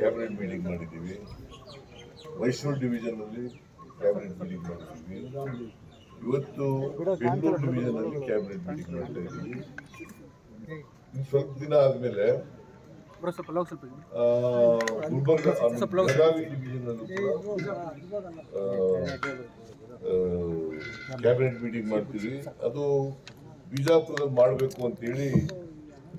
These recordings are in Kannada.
ಕ್ಯಾಬಿನೆಟ್ ಮೀಟಿಂಗ್ ಮಾಡಿದ್ದೀವಿ. ಮೈಸೂರು ಡಿವಿಷನ್ ಅಲ್ಲಿ ಕ್ಯಾಬಿನೆಟ್ ಮೀಟಿಂಗ್ ಮಾಡಿದ್ದೀವಿ. ಇವತ್ತು ಬೆಂಗಳೂರು ಡಿವಿಷನ್ ಅಲ್ಲಿ ಕ್ಯಾಬಿನೆಟ್ ಮೀಟಿಂಗ್ ಮಾಡ್ತಾ ಇದ್ದೀವಿ. ಇನ್ನು ಸ್ವಲ್ಪ ದಿನ ಆದಮೇಲೆ ಗುಲ್ಬರ್ಗ ಬೆಳಗಾವಿ ಕೂಡ ಕ್ಯಾಬಿನೆಟ್ ಮೀಟಿಂಗ್ ಮಾಡ್ತೀವಿ. ಅದು ಬಿಜಾಪುರದಲ್ಲಿ ಮಾಡಬೇಕು ಅಂತೇಳಿ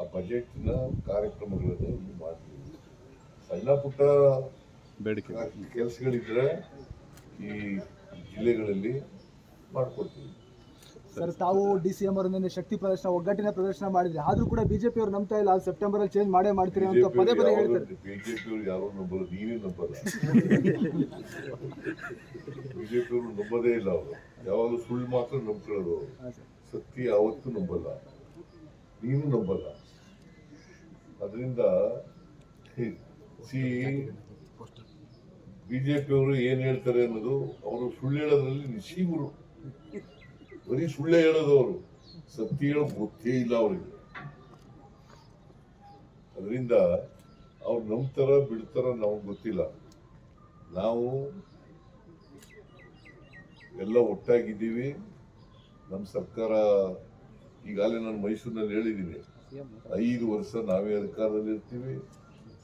ಆ ಬಜೆಟ್ನ ಕಾರ್ಯಕ್ರಮಗಳನ್ನು ಇಲ್ಲಿ ಮಾಡ್ತೀವಿ. ಸಣ್ಣ ಪುಟ್ಟ ಬೇಡಿಕೆ ಕೆಲಸಗಳಿದ್ರೆ ಈ ಜಿಲ್ಲೆಗಳಲ್ಲಿ ಮಾಡ್ಕೊಡ್ತೀವಿ. ಸರ್ ತಾವು ಡಿ ಸಿ ಎಂ ಅವರ ಶಕ್ತಿ ಪ್ರದರ್ಶನ ಒಗ್ಗಟ್ಟಿನ ಪ್ರದರ್ಶನ ಮಾಡಿದ್ರಿ. ಆದ್ರೂ ಕೂಡ ಬಿಜೆಪಿ ಅವರು ನಂಬ್ತಾ ಇಲ್ಲ. ಅದು ಸೆಪ್ಟೆಂಬರ್ ಅಲ್ಲಿ ಚೇಂಜ್ ಮಾಡೇ ಮಾಡ್ತೀರಿ ಅಂತ ಪದೇ ಪದೇ ಹೇಳ್ತಾರೆ. ಬಿಜೆಪಿಯವರು ಯಾರು ನಂಬಲ್ಲ. ನೀವೇ ನಂಬಲ್ಲ. ಬಿಜೆಪಿಯವರು ನಂಬೋದೇ ಇಲ್ಲ ಅವರು. ಯಾವಾಗಲೂ ಸುಳ್ಳು ಮಾತ್ರ ನಂಬ್ಕೊಳ್ಳೋದು. ಸತ್ಯ ಯಾವತ್ತೂ ನಂಬಲ್ಲ. ನೀನು ನಂಬಲ್ಲ. ಅದರಿಂದ ಸಿ ಬಿಜೆಪಿಯವರು ಏನ್ ಹೇಳ್ತಾರೆ ಅನ್ನೋದು ಅವರು ಸುಳ್ಳು ಹೇಳೋದ್ರಲ್ಲಿ ನಿಶೀಮರು ಬರೀ ಸುಳ್ಳೆ ಹೇಳೋದು ಅವರು. ಸತ್ಯ ಹೇಳೋದು ಗೊತ್ತೇ ಇಲ್ಲ ಅವರಿಗೆ. ಅದರಿಂದ ಅವ್ರು ನಂಬ್ತಾರ ಬಿಡ್ತಾರ ನಮಗೆ ಗೊತ್ತಿಲ್ಲ. ನಾವು ಎಲ್ಲ ಒಟ್ಟಾಗಿದ್ದೀವಿ. ನಮ್ಮ ಸರ್ಕಾರ ಈಗಾಗಲೇ ನಾನು ಮೈಸೂರಿನಲ್ಲಿ ಹೇಳಿದ್ದೀನಿ. ಐದು ವರ್ಷ ನಾವೇ ಅಧಿಕಾರದಲ್ಲಿ ಇರ್ತೀವಿ.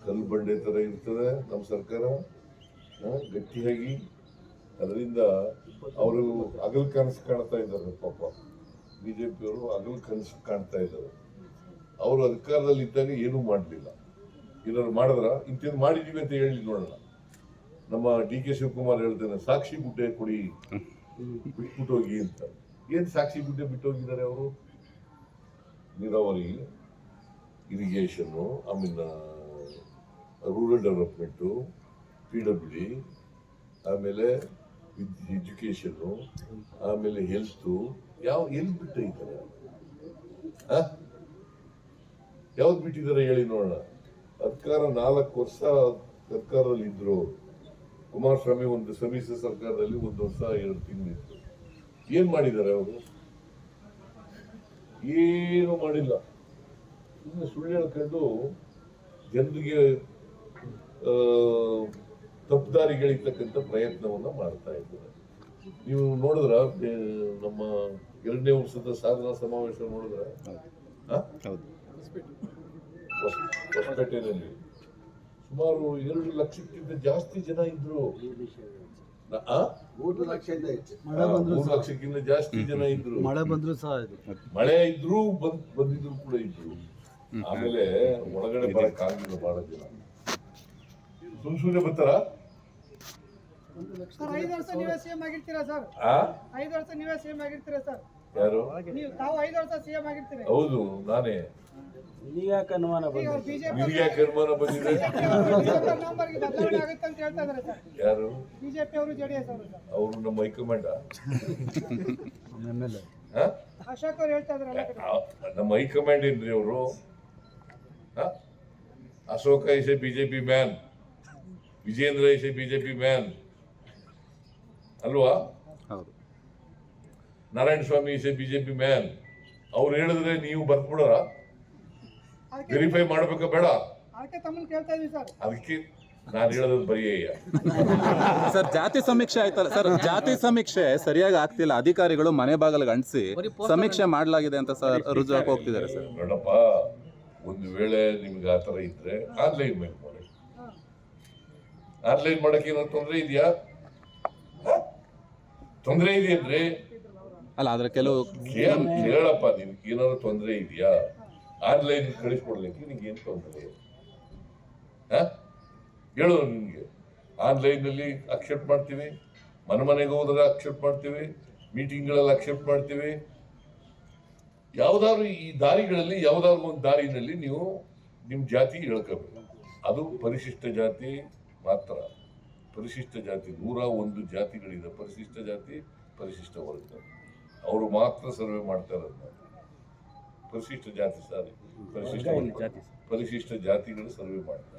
ಕಲ್ಲು ಬಂಡೆ ಥರ ಇರ್ತದೆ ನಮ್ಮ ಸರ್ಕಾರ. ಗಟ್ಟಿಯಾಗಿ. ಅದರಿಂದ ಅವರು ಹಗಲ್ ಕನಸು ಕಾಣ್ತಾ ಇದ್ದಾರೆ ಪಾಪ. ಬಿ ಜೆ ಪಿಯವರು ಕನಸು ಕಾಣ್ತಾ ಇದ್ದಾರೆ. ಅವರು ಅಧಿಕಾರದಲ್ಲಿ ಇದ್ದಾಗ ಏನೂ ಮಾಡಲಿಲ್ಲ. ಏನಾದ್ರು ಮಾಡಿದ್ರ ಇಂಥದ್ದು ಮಾಡಿದೀವಿ ಅಂತ ಹೇಳಿ ನೋಡೋಣ. ನಮ್ಮ ಡಿ ಕೆ ಶಿವಕುಮಾರ್ ಹೇಳ್ತೇನೆ, ಸಾಕ್ಷಿ ಗುಡ್ಡೆ ಕೊಡಿ ಬಿಟ್ಬಿಟ್ಟು ಹೋಗಿ ಅಂತ. ಏನು ಸಾಕ್ಷಿ ಗುಡ್ಡೆ ಬಿಟ್ಟು ಹೋಗಿದ್ದಾರೆ ಅವರು? ನೀರಾವರಿ. ಇರಿಗೇಷನ್ನು ಆಮೇಲೆ rural development P W D ಆಮೇಲೆ ಎಜುಕೇಷನ್ನು ಆಮೇಲೆ ಹೆಲ್ತು ಯಾವ, ಎಲ್ಲಿ ಬಿಟ್ಟಿದ್ದಾರೆ? ಯಾವ್ದು ಬಿಟ್ಟಿದ್ದಾರೆ ಹೇಳಿ ನೋಡೋಣ. ಅಧಿಕಾರ ನಾಲ್ಕು ವರ್ಷ ಸರ್ಕಾರದಲ್ಲಿ ಇದ್ರು. ಕುಮಾರಸ್ವಾಮಿ ಒಂದು ಸಮಿಶ್ರ ಸರ್ಕಾರದಲ್ಲಿ ಒಂದು ವರ್ಷ, ಎರಡು ತಿಂಗಳಿತ್ತು ಏನ್ ಮಾಡಿದ್ದಾರೆ ಅವರು? ಏನು ಮಾಡಿಲ್ಲ. ಸುಮ್ಮನೆ ಸುಳ್ಳು ಹೇಳ್ಕೊಂಡು ಜನರಿಗೆ ತಪ್ಪುದಾರಿಗಳಿರ್ತಕ್ಕಂಥ ಪ್ರಯತ್ನವನ್ನ ಮಾಡ್ತಾ ಇದ್ದಾರೆ. ನೀವು ನೋಡಿದ್ರ ನಮ್ಮ ಎರಡನೇ ವರ್ಷದ ಸಾಧನಾ ಸಮಾವೇಶ ನೋಡಿದ್ರ? ಹೌದು. ಹೊಸಪೇಟೆಯಲ್ಲಿ ಸುಮಾರು ಎರಡು ಲಕ್ಷಕ್ಕಿಂತ ಜಾಸ್ತಿ ಜನ ಇದ್ರು? ಮೂರು ಲಕ್ಷಕ್ಕಿಂತ ಜಾಸ್ತಿ ಜನ ಇದ್ರು. ಮಳೆ ಬಂದ್ರು ಸಹ ಇದು. ಮಳೆ ಇದ್ರು ಬಂದ್ ಬಂದಿದ್ರು ಕೂಡ ಇದ್ರು. ಆಮೇಲೆ ಒಳಗಡೆ ಬರಕ್ ಆಗಿಲ್ಲ ಬಹಳ ಜನ ಸುಮ್ ಸುಮ್ನೆ ಬರ್ತಾರ? ಸರ್ ಐದು ವರ್ಷ ನೀವೇ ಸಿಎಂ ಆಗಿರ್ತೀರಾ ಸರ್? ಆ? ಐದು ವರ್ಷ ನೀವೇ ಸಿಎಂ ಆಗಿರ್ತೀರಾ ಸರ್? ಯಾರು? ನೀವು ತಾವು ಐದು ವರ್ಷ ಸಿಎಂ ಆಗಿರ್ತೀರಿ. ಹೌದು ನಾನೇ. ಈಗ ಅವ್ರು ಬಿಜೆಪಿ ನಿನಗೆ ಯಾಕೆ ಅನುಮಾನ ಬಂದಿದೆ? ನಂಬರ್ಗೆ ಬದಲಾವಣೆ ಆಗುತ್ತೆ ಅಂತ ಹೇಳ್ತಾ ಇದಾರೆ ಸರ್. ಯಾರು? ಬಿಜೆಪಿ ಅವರು ಜೆಡಿಎಸ್ ಅವರು ಸರ್. ಅವರು ನಮ್ಮ high command. M L A Ashok ಅವ್ರು ಹೇಳ್ತಾ ಇದಾರೆ ನಮ್ಮ ಹೈಕಮಾಂಡ್ ಏನ್ರಿ ಅವರು? Ashoka is a BJP man Vijayendra is a BJP man ಅಲ್ವಾ? ಹೌದು. Narayana Swamy is a BJP man ಅವ್ರು ಹೇಳಿದ್ರೆ ನೀವು ಬರ್ಬಿಡೋರ ವೆರಿಫೈ ಮಾಡ್ಬೇಕ ಬೇಡ? ಅದಕ್ಕೆ ನಾನು ಹೇಳೋದು ಬರೀ ಸರ್ ಜಾತಿ ಸಮೀಕ್ಷೆ ಆಯ್ತಲ್ಲ. ಸರ್ ಜಾತಿ ಸಮೀಕ್ಷೆ ಸರಿಯಾಗಿ ಆಗ್ತಿಲ್ಲ. ಅಧಿಕಾರಿಗಳು ಮನೆ ಬಾಗಿಲಿಗೆ ಅಂಟಿಸಿ ಸಮೀಕ್ಷೆ ಮಾಡಲಾಗಿದೆ ಅಂತ ಸರ್ ರುಜುವಾಕ್ ಹೋಗ್ತಿದ್ದಾರೆ ಸರ್. ನೋಡಪ್ಪ. ಒಂದು ವೇಳೆ ನಿಮ್ಗೆ ಆ ಥರ ಇದ್ರೆ ಆನ್ಲೈನ್ ಮೇಲೆ ಮಾಡಿ. ಆನ್ಲೈನ್ ಮಾಡಕ್ಕೆ ಏನೋ ತೊಂದರೆ ಇದೆಯಾ? ತೊಂದರೆ ಅಂದ್ರೆ ಅಲ್ಲ ಆದ್ರೆ ಕೆಲವು ಹೇಳಪ್ಪ ಕೇಳಪ್ಪ ನಿನ್ಗೆ ಏನಾದ್ರು ತೊಂದರೆ ಇದೆಯಾ? ಆನ್ಲೈನ್ ಕಳಿಸ್ಕೊಡ್ಲಿಕ್ಕೆ ನಿನ್ಗೆ ಏನು ತೊಂದರೆ? ಹಾ? ಹೇಳು ನಿನ್ಗೆ. ಆನ್ಲೈನ್ ಅಲ್ಲಿ ಅಕ್ಸೆಪ್ಟ್ ಮಾಡ್ತೀವಿ ಮನೆ ಮನೆಗೆ ಹೋದ್ರೆ ಅಕ್ಸೆಪ್ಟ್ ಮಾಡ್ತೀವಿ ಮೀಟಿಂಗ್ಗಳಲ್ಲಿ ಅಕ್ಸೆಪ್ಟ್ ಮಾಡ್ತೀವಿ ಯಾವ್ದಾದ್ರು ಈ ದಾರಿಗಳಲ್ಲಿ ಯಾವ್ದಾದ್ರು ಒಂದು ದಾರಿನಲ್ಲಿ ನೀವು ನಿಮ್ಮ ಜಾತಿ ಹೇಳ್ಕೋಬೇಕು. ಅದು ಪರಿಶಿಷ್ಟ ಜಾತಿ ಮಾತ್ರ. ಪರಿಶಿಷ್ಟ ಜಾತಿ ನೂರ ಒಂದು ಜಾತಿಗಳಿದೆ. ಪರಿಶಿಷ್ಟ ಜಾತಿ ಪರಿಶಿಷ್ಟ ವರ್ಗ. ಅವರು ಮಾತ್ರ ಸರ್ವೆ ಮಾಡ್ತಾ ಇರೋದು ಪರಿಶಿಷ್ಟ ಜಾತಿ ಸಾರಿ. ಪರಿಶಿಷ್ಟ. ಪರಿಶಿಷ್ಟ ಜಾತಿಗಳು ಸರ್ವೆ ಮಾಡ್ತಾರೆ.